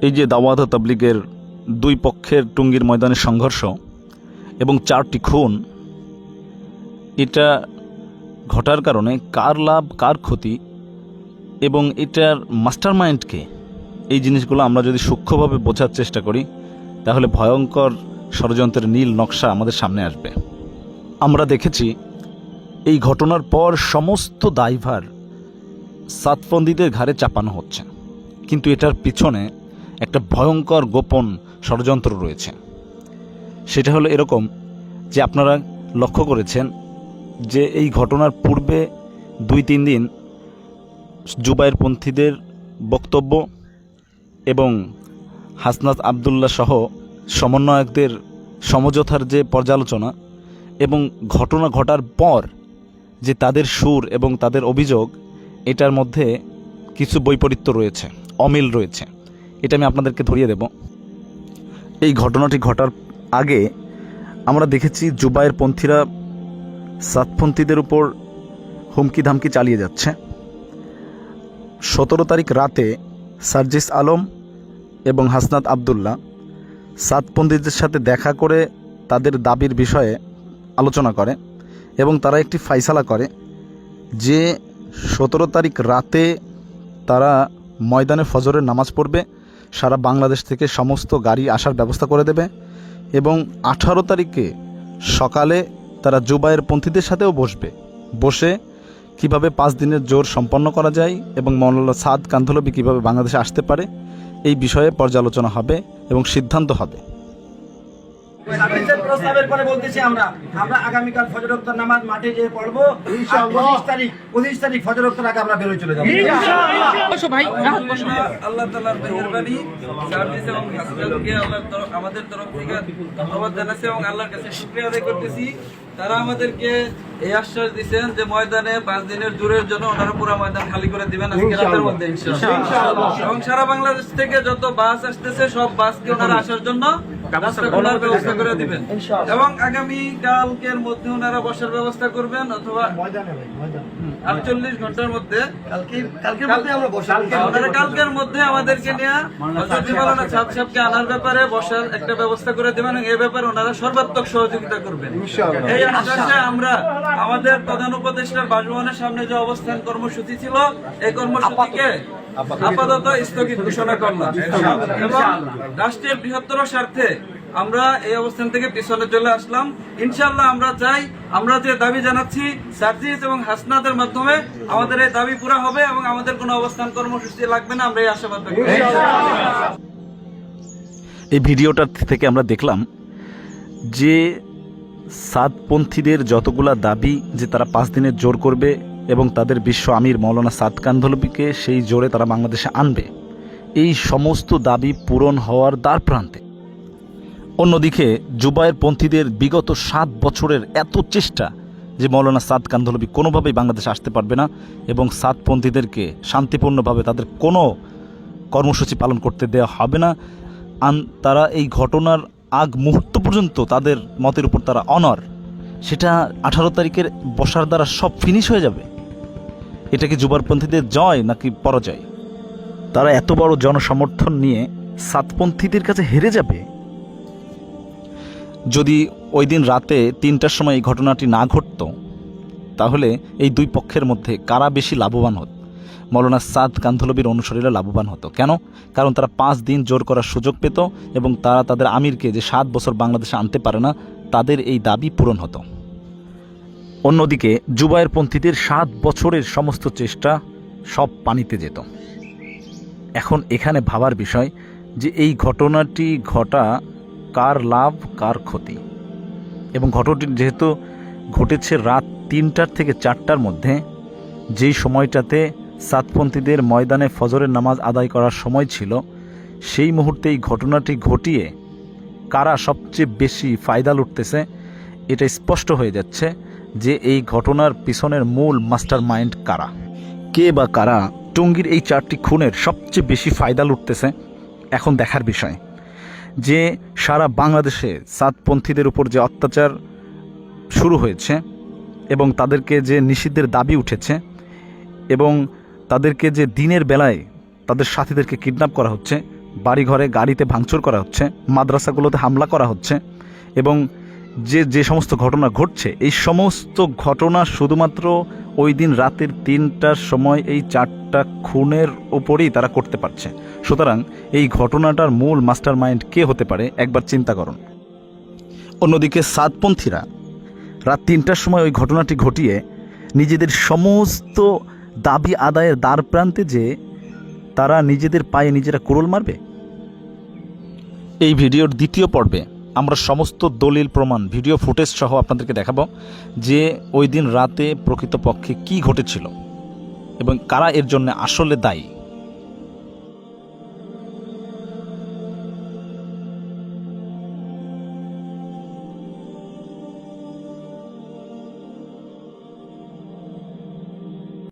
এই যে দাওয়াত তাবলিগের দুই পক্ষের টুঙ্গির ময়দানের সংঘর্ষ এবং চারটি খুন, এটা ঘটার কারণে কার লাভ, কার ক্ষতি এবং এটার মাস্টার মাইন্ডকে এই জিনিসগুলো আমরা যদি সূক্ষ্মভাবে বোঝার চেষ্টা করি, তাহলে ভয়ঙ্কর ষড়যন্ত্রের নীল নকশা আমাদের সামনে আসবে। আমরা দেখেছি এই ঘটনার পর সমস্ত দায়ভার সাতপন্দিদের ঘাড়ে চাপানো হচ্ছে। কিন্তু এটার পিছনে একটা ভয়ঙ্কর গোপন ষড়যন্ত্র রয়েছে। সেটা হলো এরকম যে আপনারা লক্ষ্য করেছেন যে এই ঘটনার পূর্বে দুই তিন দিন জুবাইর পন্থীদের বক্তব্য এবং হাসনাত আবদুল্লাহ সহ সমন্বয়কদের সমঝোতার যে পর্যালোচনা এবং ঘটনা ঘটার পর যে তাদের সুর এবং তাদের অভিযোগ, এটার মধ্যে কিছু বৈপরীত্য রয়েছে, অমিল রয়েছে। এটা আমি আপনাদেরকে ধরিয়ে দেব। এই ঘটনাটি ঘটার আগে আমরা দেখেছি জুবাইয়ের পন্থীরা সাতপন্থীদের উপর হুমকি ধামকি চালিয়ে যাচ্ছে। সতেরো তারিখ রাতে সার্জিস আলম এবং হাসনাত আবদুল্লাহ সাতপন্থীদের সাথে দেখা করে তাদের দাবির বিষয়ে আলোচনা করে এবং তারা একটি ফাইসালা করে যে সতেরো তারিখ রাতে তারা ময়দানে ফজরের নামাজ পড়বে সারা বাংলাদেশ থেকে সমস্ত গাড়ি আসার ব্যবস্থা করে দেবে এবং আঠারো তারিখে সকালে তারা জুবাইয়ের পন্থীদের সাথেও বসবে। বসে কীভাবে পাঁচ দিনের জোর সম্পন্ন করা যায় এবং মৌলানা সাদ কান্ধলবি কীভাবে বাংলাদেশে আসতে পারে, এই বিষয়ে পর্যালোচনা হবে এবং সিদ্ধান্ত হবে। সার্ভিসের প্রস্তাবের পরে বলতেছি আমরা আমরা আগামীকাল ফজরোক্তর নামাজ মাঠে যেয়ে পড়ব। পঁচিশ তারিখ পঁচিশ তারিখ ফজরোক্তর আগে আমরা বেরোয় চলে যাব। আল্লাহ তালার মেহরবানি সার্ভিস এবং আল্লাহর আমাদের তরফ থেকে ধন্যবাদ জানাচ্ছি এবং আল্লাহর কাছে শুক্রিয়া আদায় করতেছি। তারা আমাদেরকে এই আশ্বাস দিচ্ছেন যে ময়দানে পাঁচ দিনের দূরের জন্য ওনারা পুরো ময়দান খালি করে দিবেন আজকে রাতের মধ্যে এবং সারা বাংলাদেশ থেকে যত বাস আসতেছে সব বাসকে ওনারা আসার জন্য ব্যবস্থা করে দিবেন। এবং আগামী কালকের মধ্যে ওনারা বসার ব্যবস্থা করবেন অথবা আটচল্লিশ ঘণ্টার মধ্যে। কালকের মধ্যে আমরা কালকের মধ্যে আমাদেরকে নিয়ে ছাদ সাহেবকে আনার ব্যাপারে বসার একটা ব্যবস্থা করে দেবেন এবং এই ব্যাপারে ওনারা সর্বাত্মক সহযোগিতা করবেন। এই আশ্বাসে আমরা আমাদের প্রধান উপদেষ্টার বাসভবনের সামনে যে অবস্থান কর্মসূচি ছিল এই কর্মসূচিকে আপাতত। স্থগিত ঘোষণা করলাম। এবং রাষ্ট্রের বৃহত্তর স্বার্থে আমরা এই অবস্থান থেকে পিছনে চলে আসলাম। ইনশাল্লাহ আমরা চাই আমরা যে দাবি জানাচ্ছি সার্জিস এবং হাসনাদের মাধ্যমে আমাদের এই দাবি পুরা হবে এবং আমাদের কোনো অবস্থান কর্মসূচি লাগবে না আমরা এই আশাবাদ এই ভিডিওটা থেকে আমরা দেখলাম যে সাতপন্থীদের যতগুলা দাবি যে তারা পাঁচ দিনের জোর করবে এবং তাদের বিশ্ব আমির মৌলানা সাদ কান্ধলবিকে সেই জোরে তারা বাংলাদেশে আনবে, এই সমস্ত দাবি পূরণ হওয়ার দ্বার প্রান্তে। অন্যদিকে জুবায়ের পন্থীদের বিগত সাত বছরের এত চেষ্টা যে মৌলানা সাদ কান্ধলবি কোনোভাবেই বাংলাদেশে আসতে পারবে না এবং সাতপন্থীদেরকে শান্তিপূর্ণভাবে তাদের কোনো কর্মসূচি পালন করতে দেওয়া হবে না। আন তারা এই ঘটনার আগ মুহূর্ত পর্যন্ত তাদের মতের উপর তারা অনর, সেটা আঠারো তারিখের বসার দ্বারা সব ফিনিশ হয়ে যাবে। এটা কি যুবারপন্থীদের জয় নাকি পরাজয়? তারা এত বড় জনসমর্থন নিয়ে সাতপন্থীদের কাছে হেরে যাবে? যদি ওই দিন রাতে তিনটার সময় এই ঘটনাটি না ঘটত, তাহলে এই দুই পক্ষের মধ্যে কারা বেশি লাভবান হতো? মৌলানা সাদ কান্ধলবির অনুসারীরা লাভবান হতো। কেন? কারণ তারা পাঁচ দিন জোর করার সুযোগ পেত এবং তারা তাদের আমিরকে যে সাত বছর বাংলাদেশে আনতে পারে না, তাদের এই দাবি পূরণ হতো। অন্যদিকে জুবায়ের পন্থীদের সাত বছরের সমস্ত চেষ্টা সব পানিতে যেত। এখন এখানে ভাবার বিষয় যে এই ঘটনাটি ঘটা কার লাভ, কার ক্ষতি। এবং ঘটনাটি যেহেতু ঘটেছে রাত তিনটার থেকে চারটার মধ্যে, যেই সময়টাতে সাতপন্থীদের ময়দানে ফজরের নামাজ আদায় করার সময় ছিল, সেই মুহূর্তে এই ঘটনাটি ঘটিয়ে কারা সবচেয়ে বেশি ফায়দা লুটতেছে, এটা স্পষ্ট হয়ে যাচ্ছে যে এই ঘটনার পিছনের মূল মাস্টার মাইন্ড কারা। কে বা কারা টঙ্গীর এই চারটি খুনের সবচেয়ে বেশি ফায়দা লুটতেছে, এখন দেখার বিষয়। যে সারা বাংলাদেশে সাতপন্থীদের উপর যে অত্যাচার শুরু হয়েছে এবং তাদেরকে যে নিষিদ্ধের দাবি উঠেছে এবং তাদেরকে যে দিনের বেলায় তাদের সাথীদেরকে কিডন্যাপ করা হচ্ছে, বাড়িঘরে গাড়িতে ভাঙচুর করা হচ্ছে, মাদ্রাসাগুলোতে হামলা করা হচ্ছে এবং যে যে সমস্ত ঘটনা ঘটছে, এই সমস্ত ঘটনা শুধুমাত্র ওই দিন রাতের তিনটার সময় এই চারটা খুনের ওপরেই তারা করতে পারছে। সুতরাং এই ঘটনাটার মূল মাস্টার মাইন্ড কে হতে পারে, একবার চিন্তা করুন। অন্যদিকে সাতপন্থীরা রাত তিনটার সময় ওই ঘটনাটি ঘটিয়ে নিজেদের সমস্ত দাবি আদায়ের দ্বার প্রান্তে যে তারা নিজেদের পায়ে নিজেরা কুরল মারবে? এই ভিডিওর দ্বিতীয় পর্বে আমরা সমস্ত দলিল প্রমাণ, ভিডিও ফুটেজ সহ আপনাদেরকে দেখাবো যে ওই দিন রাতে প্রকৃতপক্ষে কি ঘটেছিল এবং কারা এর জন্য আসলে দায়ী।